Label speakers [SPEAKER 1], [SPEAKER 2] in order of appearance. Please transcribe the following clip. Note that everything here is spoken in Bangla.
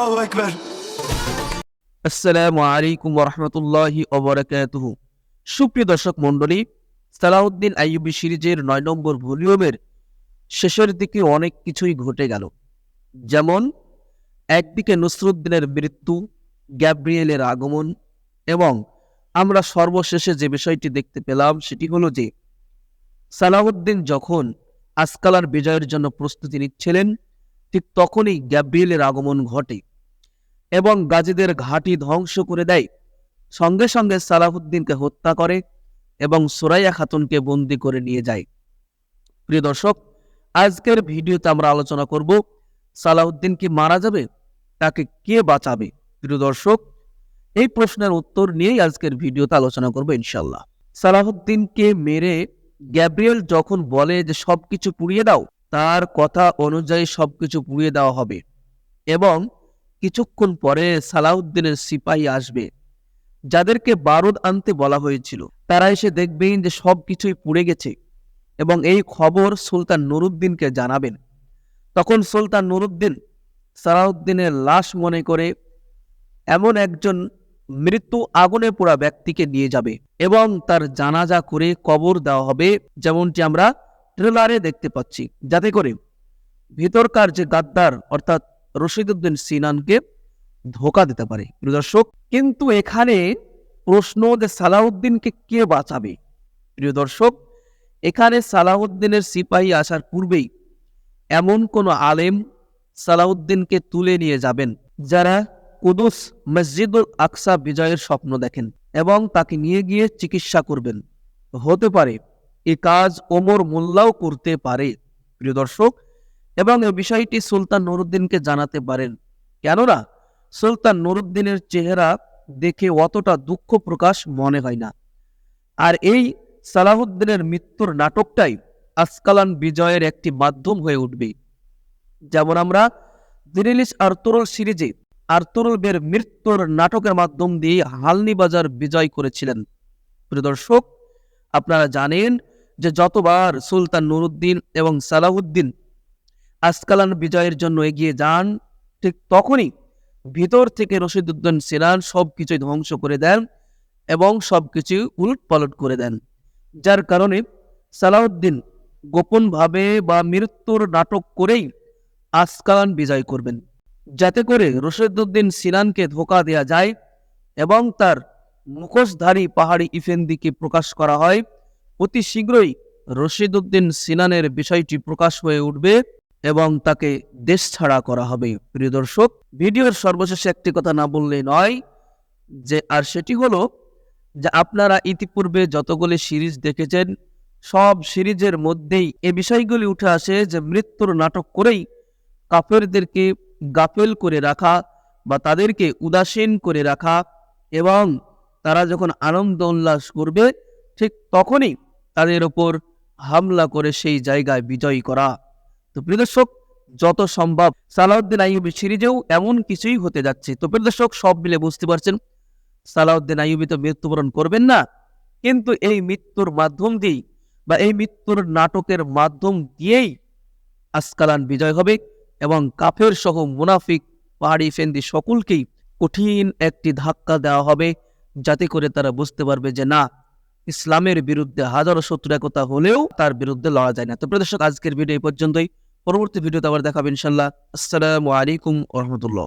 [SPEAKER 1] Allahu Ekber.
[SPEAKER 2] আসসালামু আলাইকুম সুপ্রিয় দর্শক মণ্ডলী সালাউদ্দিন সিরিজের নয় নম্বর ভলিউমের শেষের দিকে অনেক কিছুই ঘটে গেল। যেমন, একদিকে নসরুদ্দিনের মৃত্যু, গ্যাব্রিয়েলের আগমন এবং আমরা সর্বশেষে যে বিষয়টি দেখতে পেলাম সেটি হলো যে সালাউদ্দিন যখন আসকালার বিজয়ের জন্য প্রস্তুতি নিচ্ছিলেন, ঠিক তখনই গ্যাব্রিয়েলের আগমন ঘটে। এবং গাজীদের ঘাঁটি ধ্বংস করে দেয়। সঙ্গে সঙ্গে সালাহুদ্দিনকে হত্যা করে এবং সুরাইয়া খাতুনকে বন্দি করে নিয়ে যায়। প্রিয় দর্শক, আজকের ভিডিওতে আমরা আলোচনা করব, সালাহুদ্দিন কি মারা যাবে? তাকে কে বাঁচাবে? প্রিয় দর্শক, এই প্রশ্নের উত্তর নিয়েই আজকের ভিডিওতে আলোচনা করব ইনশাল্লাহ সালাহুদ্দিনকে মেরে গ্যাব্রিয়েল যখন বলে যে সবকিছু পুড়িয়ে দাও, তার কথা অনুযায়ী সবকিছু পুড়িয়ে দেওয়া হবে। এবং কিছুক্ষণ পরে সালাউদ্দিনের সিপাহী আসবে। যাদেরকে বারুদ আনতে বলা হয়েছিল, তারা এসে দেখবেন যে সব কিছুই পুড়ে গেছে এবং এই খবর সুলতান নুরুদ্দিনকে জানাবেন। তখন সুলতান নুরুদ্দিন সালাউদ্দিনের লাশ মনে করে এমন একজন মৃত্যু আগুনে পোড়া ব্যক্তিকে নিয়ে যাবে এবং তার জানাজা করে কবর দেওয়া হবে, যেমনটি আমরা ট্রেলারে দেখতে পাচ্ছি। যাতে করে ভিতরকার যে গাদ্দার, অর্থাৎ রশিদুদ্দিন সিনানকে ধোকা দিতে পারে। দর্শক, কিন্তু এখানে প্রশ্ন যে সালাউদ্দিনকে কে বাঁচাবে? প্রিয় দর্শক, এখানে সালাউদ্দিনের সিপাহী আসার পূর্বেই এমন কোন আলেম সালাউদ্দিনকে তুলে নিয়ে যাবেন যারা কুদুস মসজিদুল আকসা বিজয়ের স্বপ্ন দেখেন এবং তাকে নিয়ে গিয়ে চিকিৎসা করবেন। হতে পারে এ কাজ ওমর মোল্লাও করতে পারে। প্রিয় দর্শক এবং এই বিষয়টি সুলতান নুরুদ্দিনকে জানাতে পারেন। কেননা, সুলতান নুরুদ্দিনের চেহারা দেখে অতটা দুঃখ প্রকাশ মনে হয় না। আর এই সালাহুদ্দিনের মৃত্যুর নাটকটাই আসকালান বিজয়ের একটি মাধ্যম হয়ে উঠবে। যেমন আমরা দিরিলিশ আর্তুরল সিরিজে আর্তুরল বের মৃত্যুর নাটকের মাধ্যম দিয়ে হালনি বাজার বিজয় করেছিলেন। প্রিয় দর্শক, আপনারা জানেন যে যতবার সুলতান নুরুদ্দিন এবং সালাহুদ্দিন আসকালান বিজয়ের জন্য এগিয়ে যান, ঠিক তখনই ভিতর থেকে রশিদুদ্দিন সিনান সব কিছুই ধ্বংস করে দেন এবং সব কিছু উলট পালট করে দেন। যার কারণে সালাউদ্দিন গোপনভাবে বা মৃত্যুর নাটক করেই আসকালান বিজয় করবেন। যাতে করে রশিদুদ্দিন সিনানকে ধোকা দেয়া যায় এবং তার মুখোশধারী পাহাড়ি ইফেন্দিকে প্রকাশ করা হয়। অতি শীঘ্রই রশিদুদ্দিন সিনানের বিষয়টি প্রকাশ হয়ে উঠবে। এবং তাকে দেশ ছাড়া করা হবে। প্রিয় দর্শক, ভিডিওর সর্বশেষে একটি কথা না বললে নয় যে, আর সেটি হলো যে, আপনারা ইতিপূর্বে যতগুলি সিরিজ দেখেছেন, সব সিরিজের মধ্যেই এ বিষয়গুলি উঠে আসে যে, মৃত্যুর নাটক করেই কাফেরদেরকে গাফেল করে রাখা বা তাদেরকে উদাসীন করে রাখা এবং তারা যখন আনন্দ উল্লাস করবে, ঠিক তখনই তাদের ওপর হামলা করে সেই জায়গায় বিজয়ী করা। তো প্রিয় দর্শক, যত সম্ভব সালাউদ্দিন আইয়ুবী সিরিজেও এমন কিছুই হতে যাচ্ছে। তো প্রিয় দর্শক, সব মিলে বুঝতে পারছেন, সালাউদ্দিন আইয়ুবী তো মৃত্যুবরণ করবেন না। কিন্তু এই মৃত্যুর মাধ্যম দিয়েই বা এই মৃত্যুর নাটকের মাধ্যম দিয়েই আসকালান বিজয় হবে এবং কাফের সহ মুনাফিক পাহাড়ি ফেন্দি সকলকেই কঠিন একটি ধাক্কা দেওয়া হবে, যাতে করে তারা বুঝতে পারবে যে না ইসলামের বিরুদ্ধে হাজারো শত্রু একতা হলেও তার বিরুদ্ধে লড়া যায় না। তো প্রদর্শক আজকের ভিডিও এই পর্যন্তই। পরবর্তী ভিডিওতে আবার দেখাবেন ইনশাল্লাহ আসসালামু আলাইকুম রহমতুল্লাহ।